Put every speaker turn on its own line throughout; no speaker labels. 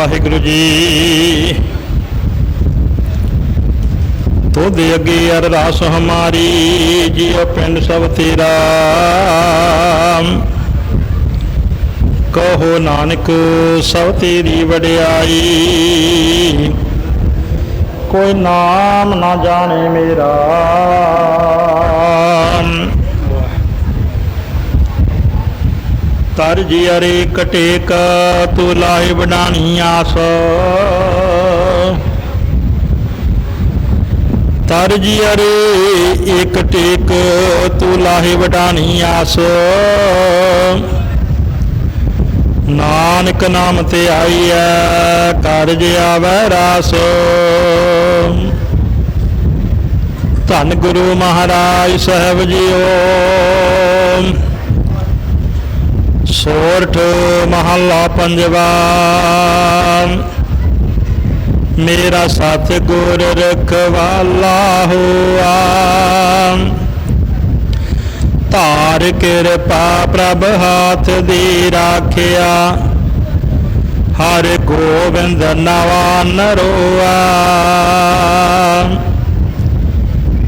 ਵਾਹਿਗੁਰੂ ਜੀ। ਤੋਦੇ ਅੱਗੇ ਅਰਦਾਸ ਹਮਾਰੀ ਜੀਓ ਪਿੰਡ ਸਭ ਤੇਰਾ। ਕਹੋ ਨਾਨਕ, ਸਭ ਤੇਰੀ ਵਡਿਆਈ। ਕੋਈ ਨਾਮ ਨਾ ਜਾਣੇ ਮੇਰਾ। ਤਰ ਜੀ ਅਰੇ ਕਟੇਕ, ਤੂੰ ਲਾਏ ਬਡਾਣੀ ਆਸ। ਤਰ ਜੀ ਅਰੇ ਇੱਕ ਟੇਕ, ਤੂੰ ਲਾਹੇ ਵਡਾਣੀ ਆਸ। ਨਾਨਕ ਨਾਮ ਤੇ ਆਈ ਐ ਕਾਰਜ ਆਵੈ ਰਾਸ। ਧੰਨ ਗੁਰੂ ਮਹਾਰਾਜ ਸਾਹਿਬ ਜੀਓ। ਸੋਰਠ ਮਹੱਲਾ ਪੰਜਵਾ। ਮੇਰਾ ਸਤ ਗੁਰ ਰਖਵਾਲਾ ਹੋਆ। ਧਾਰ ਕਿਰਪਾ ਪ੍ਰਭ ਹਾਥ ਦੀ ਰਾਖਿਆ। ਹਰ ਗੋਬਿੰਦ ਨਵਾ ਨਰੋਆ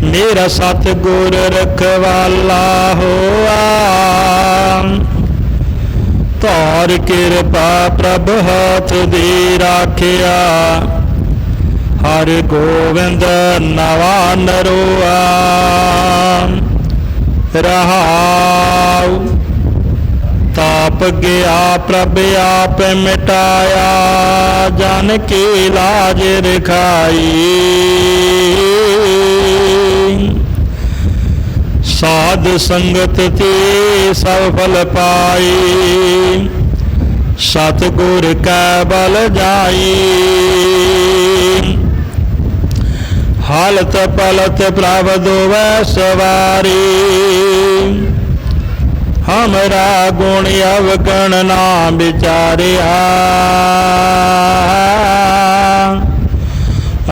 ਮੇਰਾ ਸਤ ਗੁਰ ਰਖਵਾਲਾ ਹੋਆ। ਧਾਰ ਕਿਰਪਾ ਪ੍ਰਭ ਹਾਥ ਦੀ ਰਾਖਿਆ। ਹਰ ਗੋਵਿੰਦ ਨਵਾ ਨਰੋਆ। ਰਹਾਉ। ਤਾਪ ਗਿਆ ਪ੍ਰਭ ਆਪ ਮਿਟਾਇਆ। ਜਨ ਕੀ ਲਾਜ ਰਖਾਈ। ਸਾਧ ਸੰਗਤ ਤੇ ਸਭ ਫਲ ਪਾਈ। ਸਤਿਗੁਰ ਕੈ ਬਲ ਜਾਈ। ਹਾਲਤ ਪਲਤ ਪ੍ਰਭ ਦੋਵੈ ਸਵਾਰੀ। ਹਮਰਾ ਗੁਣ ਅਵਗਣ ਨਾ ਵਿਚਾਰਿਆ।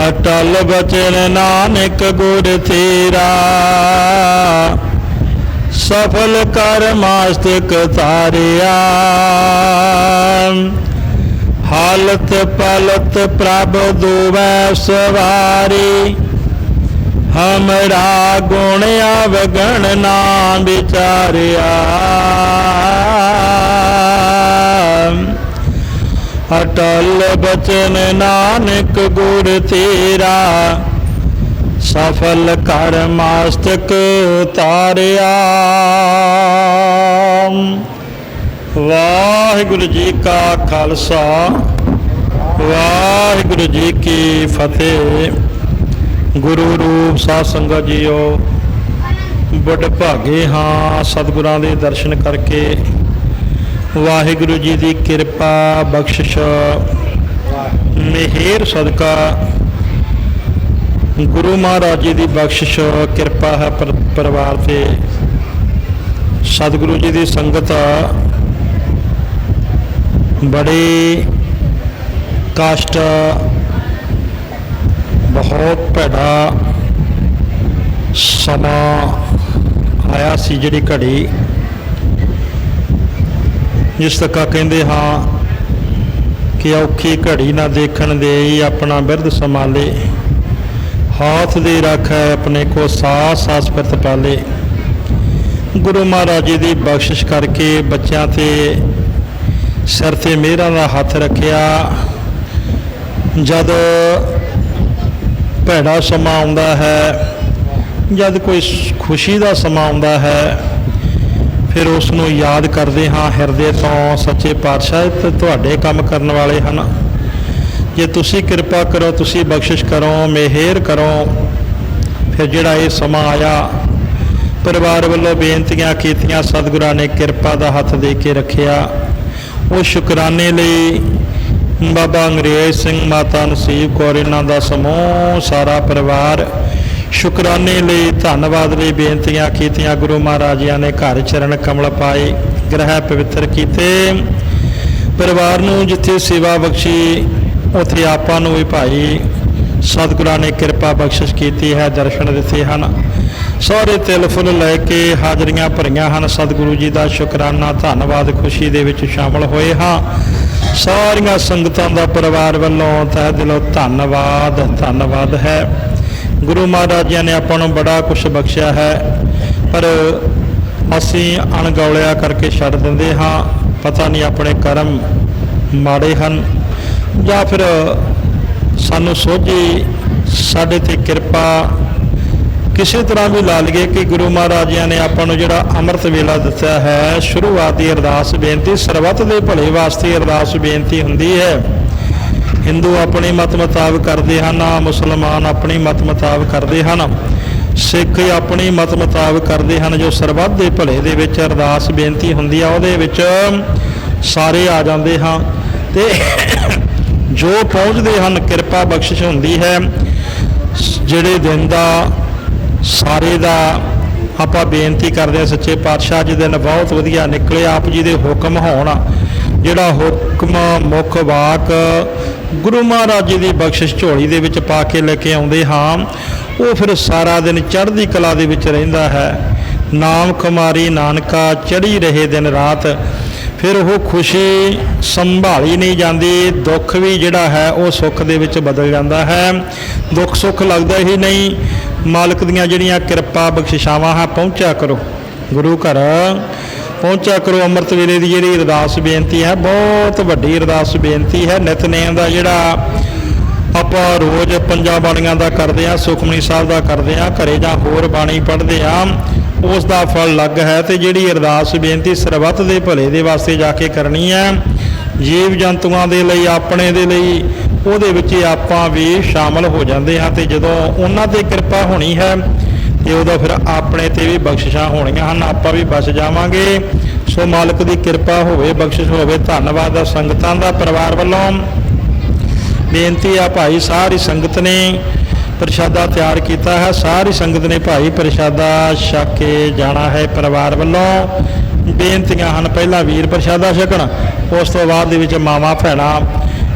ਅਟਲ ਬਚਨ ਨਾਨਕ ਗੁਰ ਤੇਰਾ। ਸਫਲ ਕਰ ਮਾਸਤਕ ਤਾਰਿਆ। ਹਾਲਤ ਪਲਤ ਪ੍ਰਭ ਦੋਵੈ ਸਵਾਰੀ। ਹਮਰਾ ਗੁਣ ਅਵਗਣ ਨਾ ਵਿਚਾਰਿਆ। ਅਟਲ ਬਚਨ ਨਾਨਕ ਗੁਰ ਤੇਰਾ। ਸਫਲ ਕਰ ਮਾਸਤਕ ਤਾਰਿਆ ਵਾਹਿਗੁਰੂ ਜੀ ਕਾ ਖਾਲਸਾ, ਵਾਹਿਗੁਰੂ ਜੀ ਕੀ ਫਤਿਹ। ਗੁਰੂ ਰੂਪ ਸਾਧ ਸੰਗਤ ਜੀਓ ਬੜ ਭਾਗੇ ਹਾਂ, ਸਤਿਗੁਰਾਂ ਦੇ ਦਰਸ਼ਨ ਕਰਕੇ। ਵਾਹਿਗੁਰੂ ਜੀ ਦੀ ਕਿਰਪਾ, ਬਖਸ਼ਿਸ਼, ਮਿਹਰ, ਸਦਕਾ। ਗੁਰੂ ਮਹਾਰਾਜ ਜੀ ਦੀ ਬਖਸ਼ਿਸ਼, ਕਿਰਪਾ ਹੈ ਪਰਿਵਾਰ ਤੇ। ਸਤਿਗੁਰੂ ਜੀ ਦੀ ਸੰਗਤ ਬੜੇ ਕਸ਼ਟ, ਬਹੁਤ ਭੈੜਾ ਸਮਾਂ ਆਇਆ ਸੀ ਜਿਹੜੀ ਘੜੀ। ਜਿਸ ਤੱਕ ਕਹਿੰਦੇ ਹਾਂ ਕਿ ਔਖੀ ਘੜੀ ਨਾ ਦੇਖਣ ਦੇ ਹੀ ਆਪਣਾ ਬਿਰਧ ਸੰਭਾਲੇ। ਹਾਥ ਦੇ ਰੱਖੈ ਆਪਣੇ ਕੋ ਸਾਸ ਸਾਸ ਪ੍ਰਤ ਪਾਲੇ। ਗੁਰੂ ਮਹਾਰਾਜ ਜੀ ਦੀ ਬਖਸ਼ਿਸ਼ ਕਰਕੇ ਬੱਚਿਆਂ ਤੇ ਸਿਰ ਤੇ ਮਿਹਰਾਂ ਦਾ ਹੱਥ ਰੱਖਿਆ। ਜਦ ਭੈੜਾ ਸਮਾਂ ਆਉਂਦਾ ਹੈ, ਜਦ ਕੋਈ ਖੁਸ਼ੀ ਦਾ ਸਮਾਂ ਆਉਂਦਾ ਹੈ, ਫਿਰ ਉਸ ਨੂੰ ਯਾਦ ਕਰਦੇ ਹਾਂ, ਹਿਰਦੇ ਤੋਂ ਸੱਚੇ ਪਾਤਸ਼ਾਹ ਇਹ ਤਾਂ ਤੁਹਾਡੇ ਕੰਮ ਕਰਨ ਵਾਲੇ ਹਨ। ਜੇ ਤੁਸੀਂ ਕਿਰਪਾ ਕਰੋ, ਤੁਸੀਂ ਬਖਸ਼ਿਸ਼ ਕਰੋ, ਮਿਹਰ ਕਰੋ, ਫਿਰ ਜਿਹੜਾ ਇਹ ਸਮਾਂ ਆਇਆ, ਪਰਿਵਾਰ ਵੱਲੋਂ ਬੇਨਤੀਆਂ ਕੀਤੀਆਂ, ਸਤਿਗੁਰਾਂ ਨੇ ਕਿਰਪਾ ਦਾ ਹੱਥ ਦੇ ਕੇ ਰੱਖਿਆ। ਉਹ ਸ਼ੁਕਰਾਨੇ ਲਈ ਬਾਬਾ ਅੰਗਰੇਜ਼ ਸਿੰਘ ਮਾਤਾ ਨਸੀਬ ਕੌਰ, ਇਹਨਾਂ ਦਾ ਸਮੂਹ, ਸਾਰਾ ਪਰਿਵਾਰ ਸ਼ੁਕਰਾਨੇ ਲਈ ਧੰਨਵਾਦ ਲਈ ਬੇਨਤੀਆਂ ਕੀਤੀਆਂ। ਗੁਰੂ ਮਹਾਰਾਜਿਆਂ ਨੇ ਘਰ ਚਰਨ ਕਮਲ ਪਾਏ, ਗ੍ਰਹਿ ਪਵਿੱਤਰ ਕੀਤੇ। ਪਰਿਵਾਰ ਨੂੰ ਜਿੱਥੇ ਸੇਵਾ ਬਖਸ਼ੀ ਉੱਥੇ ਆਪਾਂ ਨੂੰ ਵੀ ਭਾਈ ਸਤਿਗੁਰਾਂ ਨੇ ਕਿਰਪਾ ਬਖਸ਼ਿਸ਼ ਕੀਤੀ ਹੈ, ਦਰਸ਼ਨ ਦਿੱਤੇ ਹਨ। ਸਾਰੇ ਤਿਲ ਫੁੱਲ ਲੈ ਕੇ ਹਾਜ਼ਰੀਆਂ ਭਰੀਆਂ ਹਨ। ਸਤਿਗੁਰੂ ਜੀ ਦਾ ਸ਼ੁਕਰਾਨਾ, ਧੰਨਵਾਦ, ਖੁਸ਼ੀ ਦੇ ਵਿੱਚ ਸ਼ਾਮਲ ਹੋਏ ਹਾਂ। ਸਾਰੀਆਂ ਸੰਗਤਾਂ ਦਾ ਪਰਿਵਾਰ ਵੱਲੋਂ ਤਹਿ ਦਿਲੋਂ ਧੰਨਵਾਦ ਧੰਨਵਾਦ ਹੈ। ਗੁਰੂ ਮਹਾਰਾਜ ਜੀ ਨੇ ਆਪਾਂ ਨੂੰ ਬੜਾ ਕੁਝ ਬਖਸ਼ਿਆ ਹੈ, ਪਰ ਅਸੀਂ ਅਣਗੌਲਿਆ ਕਰਕੇ ਛੱਡ ਦਿੰਦੇ ਹਾਂ। ਪਤਾ ਨਹੀਂ ਆਪਣੇ ਕਰਮ ਮਾੜੇ ਹਨ। ਜਾਂ ਫਿਰ ਸਾਨੂੰ ਸੋਝੀ ਸਾਡੇ ਤੇ ਕਿਰਪਾ ਕਿਸੇ ਤਰ੍ਹਾਂ ਵੀ ਲਾ ਲਈਏ ਕਿ ਗੁਰੂ ਮਹਾਰਾਜਿਆਂ ਨੇ ਆਪਾਂ ਨੂੰ ਜਿਹੜਾ ਅੰਮ੍ਰਿਤ ਵੇਲਾ ਦਿੱਤਾ ਹੈ, ਸ਼ੁਰੂਆਤੀ ਅਰਦਾਸ ਬੇਨਤੀ, ਸਰਬੱਤ ਦੇ ਭਲੇ ਵਾਸਤੇ ਅਰਦਾਸ ਬੇਨਤੀ ਹੁੰਦੀ ਹੈ। ਹਿੰਦੂ ਆਪਣੇ ਮਤ ਮੁਤਾਬਕ ਕਰਦੇ ਹਨ ਮੁਸਲਮਾਨ ਆਪਣੀ ਮਤ ਮੁਤਾਬਕ ਕਰਦੇ ਹਨ। ਸਿੱਖ ਆਪਣੀ ਮਤ ਮੁਤਾਬਕ ਕਰਦੇ ਹਨ, ਜੋ ਸਰਬੱਤ ਦੇ ਭਲੇ ਦੇ ਵਿੱਚ ਅਰਦਾਸ ਬੇਨਤੀ ਹੁੰਦੀ ਆ, ਉਹਦੇ ਵਿੱਚ ਸਾਰੇ ਆ ਜਾਂਦੇ ਹਾਂ। ਤੇ ਜੋ ਪਹੁੰਚਦੇ ਹਨ, ਕਿਰਪਾ ਬਖਸ਼ਿਸ਼ ਹੁੰਦੀ ਹੈ। ਜਿਹੜੇ ਦਿਨ ਦਾ ਸਾਰੇ ਦਾ ਆਪਾਂ ਬੇਨਤੀ ਕਰਦੇ ਹਾਂ, ਸੱਚੇ ਪਾਤਸ਼ਾਹ ਜੀ ਦਿਨ ਬਹੁਤ ਵਧੀਆ ਨਿਕਲੇ, ਆਪ ਜੀ ਦੇ ਹੁਕਮ ਹੋਣ। ਜਿਹੜਾ ਹੁਕਮ, ਮੁੱਖ ਵਾਕ ਗੁਰੂ ਮਹਾਰਾਜ ਜੀ ਦੀ ਬਖਸ਼ਿਸ਼ ਝੋਲੀ ਦੇ ਵਿੱਚ ਪਾ ਕੇ ਲੈ ਕੇ ਆਉਂਦੇ ਹਾਂ, ਉਹ ਫਿਰ ਸਾਰਾ ਦਿਨ ਚੜ੍ਹਦੀ ਕਲਾ ਦੇ ਵਿੱਚ ਰਹਿੰਦਾ ਹੈ। ਨਾਮ ਕੁਮਾਰੀ ਨਾਨਕਾ ਚੜੀ ਰਹੇ ਦਿਨ ਰਾਤ। ਫਿਰ ਉਹ ਖੁਸ਼ੀ ਸੰਭਾਲੀ ਨਹੀਂ ਜਾਂਦੀ, ਦੁੱਖ ਵੀ ਜਿਹੜਾ ਹੈ ਉਹ ਸੁੱਖ ਦੇ ਵਿੱਚ ਬਦਲ ਜਾਂਦਾ ਹੈ। ਦੁੱਖ ਸੁੱਖ ਲੱਗਦਾ ਹੀ ਨਹੀਂ, ਮਾਲਕ ਦੀਆਂ ਜਿਹੜੀਆਂ ਕਿਰਪਾ ਬਖਸ਼ਿਸ਼ਾਵਾਂ ਹੈ, ਪਹੁੰਚਿਆ ਕਰੋ। ਗੁਰੂ ਘਰ, ਪਹੁੰਚਿਆ ਕਰੋ ਅੰਮ੍ਰਿਤ ਵੇਲੇ ਦੀ ਜਿਹੜੀ ਅਰਦਾਸ ਬੇਨਤੀ ਹੈ, ਬਹੁਤ ਵੱਡੀ ਅਰਦਾਸ ਬੇਨਤੀ ਹੈ। ਨਿਤਨੇਮ ਦਾ ਜਿਹੜਾ ਆਪਾਂ ਰੋਜ਼ ਪੰਜਾਂ ਬਾਣੀਆਂ ਦਾ ਕਰਦੇ ਆ ਸੁਖਮਨੀ ਸਾਹਿਬ ਦਾ ਕਰਦੇ ਆ ਘਰੇ ਜਾਂ ਹੋਰ ਬਾਣੀ ਪੜ੍ਹਦੇ ਆ ਉਸ ਦਾ ਫਲ ਲੱਗ ਹੈ ਤੇ ਜਿਹੜੀ ਅਰਦਾਸ ਬੇਨਤੀ ਸਰਬੱਤ ਦੇ ਭਲੇ ਦੇ ਵਾਸਤੇ ਜਾ ਕੇ ਕਰਨੀ ਹੈ, ਜੀਵ ਜੰਤੂਆਂ ਦੇ ਲਈ, ਆਪਣੇ ਦੇ ਲਈ, ਉਹਦੇ ਵਿੱਚ ਆਪਾਂ ਵੀ ਸ਼ਾਮਲ ਹੋ ਜਾਂਦੇ ਹਾਂ ਤੇ ਜਦੋਂ ਉਹਨਾਂ ਤੇ ਕਿਰਪਾ ਹੋਣੀ ਹੈ ਤੇ ਉਦੋਂ ਫਿਰ ਆਪਣੇ ਤੇ ਵੀ ਬਖਸ਼ਿਸ਼ਾਂ ਹੋਣੀਆਂ ਹਨ, ਆਪਾਂ ਵੀ ਬਚ ਜਾਵਾਂਗੇ। ਸੋ ਮਾਲਕ ਦੀ ਕਿਰਪਾ ਹੋਵੇ, ਬਖਸ਼ਿਸ਼ ਹੋਵੇ, ਧੰਨਵਾਦ ਆ ਸੰਗਤਾਂ ਦਾ, ਪਰਿਵਾਰ ਵੱਲੋਂ। ਬੇਨਤੀ ਆ ਭਾਈ, ਸਾਰੀ ਸੰਗਤ ਨੇ ਪ੍ਰਸ਼ਾਦਾ ਤਿਆਰ ਕੀਤਾ ਹੈ। ਸਾਰੀ ਸੰਗਤ ਨੇ ਭਾਈ ਪ੍ਰਸ਼ਾਦਾ ਛਕ ਕੇ ਜਾਣਾ ਹੈ ਪਰਿਵਾਰ ਵੱਲੋਂ। ਬੇਨਤੀਆਂ ਹਨ, ਪਹਿਲਾਂ ਵੀਰ ਪ੍ਰਸ਼ਾਦਾ ਛਕਣ, ਉਸ ਤੋਂ ਬਾਅਦ ਦੇ ਵਿੱਚ ਮਾਵਾ, ਭੈਣਾ।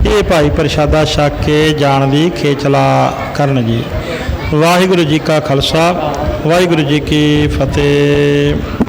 ਇਹ ਭਾਈ ਪ੍ਰਸ਼ਾਦਾ ਛਕ ਕੇ ਜਾਣ ਦੀ ਖੇਚਲਾ ਕਰਨ ਜੀ। ਵਾਹਿਗੁਰੂ ਜੀ ਕਾ ਖਾਲਸਾ, ਵਾਹਿਗੁਰੂ ਜੀ ਕੀ ਫਤਿਹ।